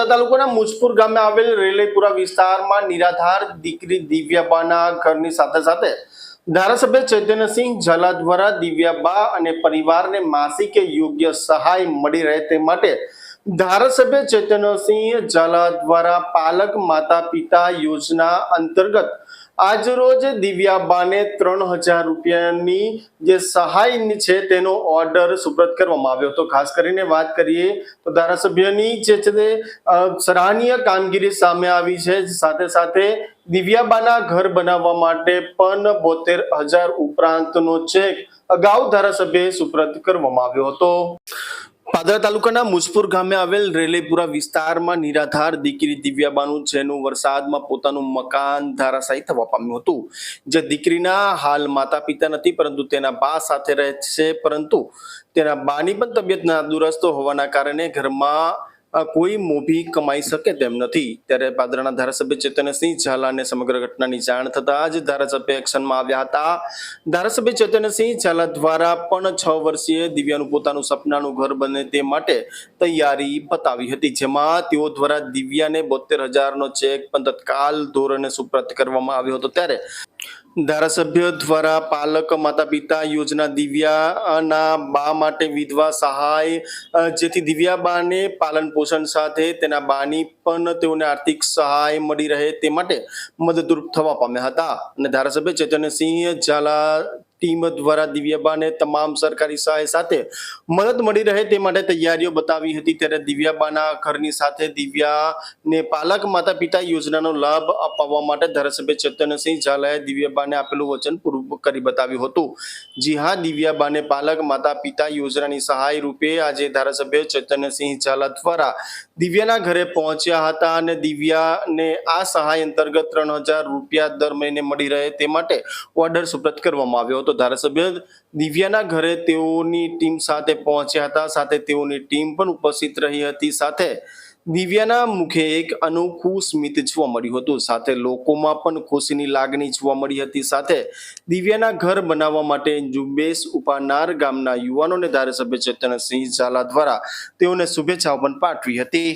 પાદરા તાલુકાના મુજપુર ગામે આવેલ રેલેપુરા વિસ્તારમાં નિરાધાર દીકરી દિવ્યાબાના ઘરની સાથે સાથે ધારાસભ્ય ચૈતન્યસિંહ ઝાલા દ્વારા દિવ્યાબા અને પરિવારને માસિકે યોગ્ય સહાય મળી રહે તે માટે ધારાસભ્ય ચેતનસિંહ ઝાલા દ્વારા પાલક માતા પિતા યોજના અંતર્ગત આજરોજ દિવ્યાબાને ત્રણ હજાર રૂપિયાની જે સહાય છે તેનો ઓર્ડર સુપ્રત કરવામાં આવ્યો. હતો ખાસ કરીને વાત કરીએ તો ધારાસભ્યની જે છે તે સરાહનીય કામગીરી સામે આવી છે. સાથે સાથે દિવ્યાબાના ઘર બનાવવા માટે પણ બોતેર હજાર ઉપરાંતનો ચેક અગાઉ ધારાસભ્યએ સુપ્રત કરવામાં આવ્યો હતો. પાદરા તાલુકાના મુજપુર ગામે આવેલ રેલેપુરા વિસ્તારમાં નિરાધાર દીકરી દિવ્યાબાનું જેનું વરસાદમાં પોતાનું મકાન ધારાશાયી થવા પામ્યું હતું. જે દીકરીના હાલ માતા પિતા નથી, પરંતુ તેના બા સાથે રહે છે. પરંતુ તેના બાની પણ તબિયત નાદુરસ્ત હોવાના કારણે ઘરમાં કોઈ મોભી કમાઈ શકે તેમ નથી. ત્યારે પાદરાના ધારાસભ્ય ચેતનસિંહ ઝાલાને સમગ્ર ઘટનાની જાણ થતા જ ધારાસભ્ય એક્શનમાં આવ્યા હતા. ધારાસભ્ય ચેતનસિંહ ઝાલા દ્વારા પણ છ વર્ષીય દિવ્યાનું પોતાનું સપનાનું ઘર બને તે માટે તૈયારી બતાવી હતી, જેમાં તેઓ દ્વારા દિવ્યાને બોતેર હજારનો ચેક પણ તત્કાલ ધોરણે સુપ્રત કરવામાં આવ્યો હતો. ત્યારે ધારાસભ્ય દ્વારા પાલક માતા પિતા યોજના દિવ્યાના બા માટે વિધવા સહાય જેથી દિવ્યા બાને પાલન પોષણ સાથે તેના બાની પણ તેઓને આર્થિક સહાય મળી રહે તે માટે મદદરૂપ થવા પામ્યા હતા. અને ધારાસભ્ય ચૈતન્યસિંહ ઝાલા ટીમ દ્વારા દિવ્યાબાને તમામ સરકારી સહાય સાથે મદદ મળી રહે તે માટે તૈયારીઓ બતાવી હતી. ત્યારે દિવ્યાબાના ઘરની સાથે દિવ્યાને પાલક માતા પિતા યોજનાનો લાભ અપાવવા માટે ધારાસભ્ય ચૈતન્યસિંહ ઝાલાએ દિવ્યાબાને આપેલું વચન પૂરું કરી બતાવ્યું હતું. જી હા, દિવ્યાબાને પાલક માતા પિતા યોજનાની સહાય રૂપે આજે ધારાસભ્ય ચેતનસિંહ ઝાલા દ્વારા દિવ્યાના ઘરે પહોંચ્યા હતા અને દિવ્યાને આ સહાય અંતર્ગત ત્રણ હજાર રૂપિયા દર મહિને મળી રહે તે માટે ઓર્ડર સુપ્રત કરવામાં આવ્યો હતો. ધારાસભ્ય દિવ્યાના ઘરે તેઓની ટીમ સાથે પહોંચ્યા હતા. સાથે તેઓની ટીમ પણ ઉપસ્થિત રહી હતી. સાથે દિવ્યાના મુખે એક અનોખું સ્મિત જોવા મળ્યું હતું. સાથે લોકોમાં પણ ખુશીની લાગણી જોવા મળી હતી. સાથે દિવ્યાના ઘર બનાવવા માટે ઝુંબેશ ઉપાનાર ગામના યુવાનોને ધારાસભ્ય ચેતનસિંહ ઝાલા દ્વારા તેઓને શુભેચ્છાઓ પણ પાઠવી હતી.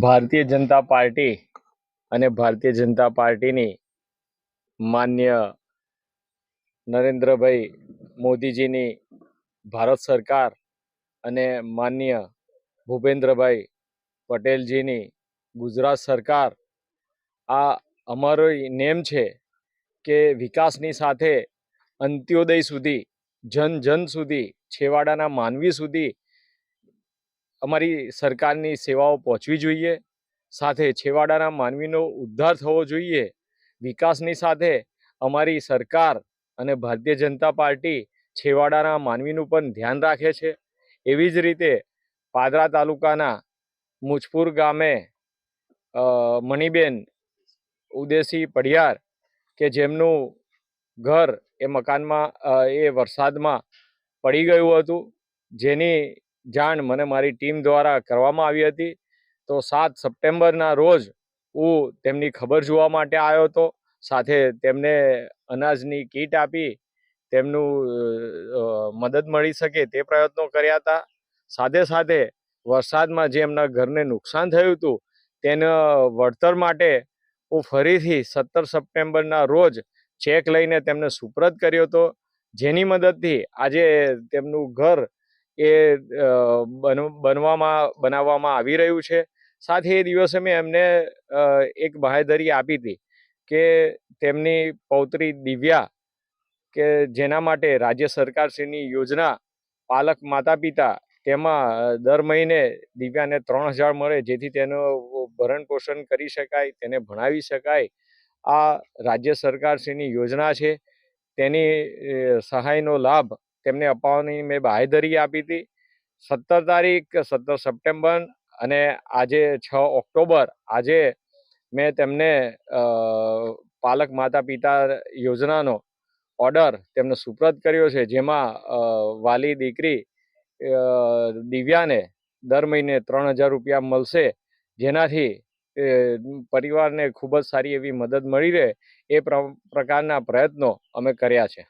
ભારતીય જનતા પાર્ટી અને ભારતીય જનતા પાર્ટીની માન્ય નરેન્દ્રભાઈ મોદીજીની ભારત સરકાર અને માન્ય ભૂપેન્દ્રભાઈ પટેલજીની ગુજરાત સરકાર, આ અમારો નેમ છે કે વિકાસની સાથે અંત્યોદય સુધી, જન જન સુધી, છેવાડાના માનવી સુધી અમારી સરકારની સેવાઓ પહોંચવી જોઈએ. સાથે છેવાડાના માનવીનો ઉદ્ધાર થવો જોઈએ. વિકાસની સાથે અમારી સરકાર અને ભારતીય જનતા પાર્ટી છેવાડાના માનવીનું પણ ધ્યાન રાખે છે. એવી જ રીતે પાદરા તાલુકાના મુજપુર ગામે મણિબેન ઉદેસી પઢિયાર કે જેમનું ઘર એ મકાનમાં એ વરસાદમાં પડી ગયું હતું, જેની જાણ મને મારી ટીમ દ્વારા કરવામાં આવી હતી. તો સાત સપ્ટેમ્બરના રોજ હું તેમની ખબર જોવા માટે આવ્યો હતો. સાથે તેમને અનાજની કીટ આપી, તેમનું મદદ મળી શકે તે પ્રયત્નો કર્યા હતા. સાથે સાથે વરસાદમાં જે એમના ઘરને નુકસાન થયું હતું, તેના વળતર માટે હું ફરીથી સત્તર સપ્ટેમ્બરના રોજ ચેક લઈને તેમને સુપ્રત કર્યો હતો. જેની મદદથી આજે તેમનું ઘર એ બન, બનવામાં, બનાવવામાં આવી રહ્યું છે. સાથે એ દિવસે મેં એમને એક બાહેધરી આપી હતી. કે તેમની પૌત્રી દિવ્યા કે જેના માટે રાજ્ય સરકારશ્રીની યોજના પાલક માતા પિતા તેમાં દર મહિને દિવ્યાને ત્રણ હજાર મળે, જેથી તેનું ભરણ પોષણ કરી શકાય, તેને ભણાવી શકાય. આ રાજ્ય સરકારશ્રીની યોજના છે. તેની સહાયનો લાભ તેમને અપાવવાની મેં બાહેધરી આપી હતી. સત્તર તારીખ, સત્તર સપ્ટેમ્બર અને આજે છ ઓક્ટોબર, આજે મેં તેમને પાલક માતા પિતા યોજનાનો ઓર્ડર તેમને સુપ્રત કર્યો છે, જેમાં વાલી દીકરી દિવ્યાને દર મહિને ત્રણ હજાર રૂપિયા મળશે, જેનાથી પરિવારને ખૂબ જ સારી એવી મદદ મળી રહે એ પ્ર, પ્રકારના પ્રયત્નો અમે કર્યા છે.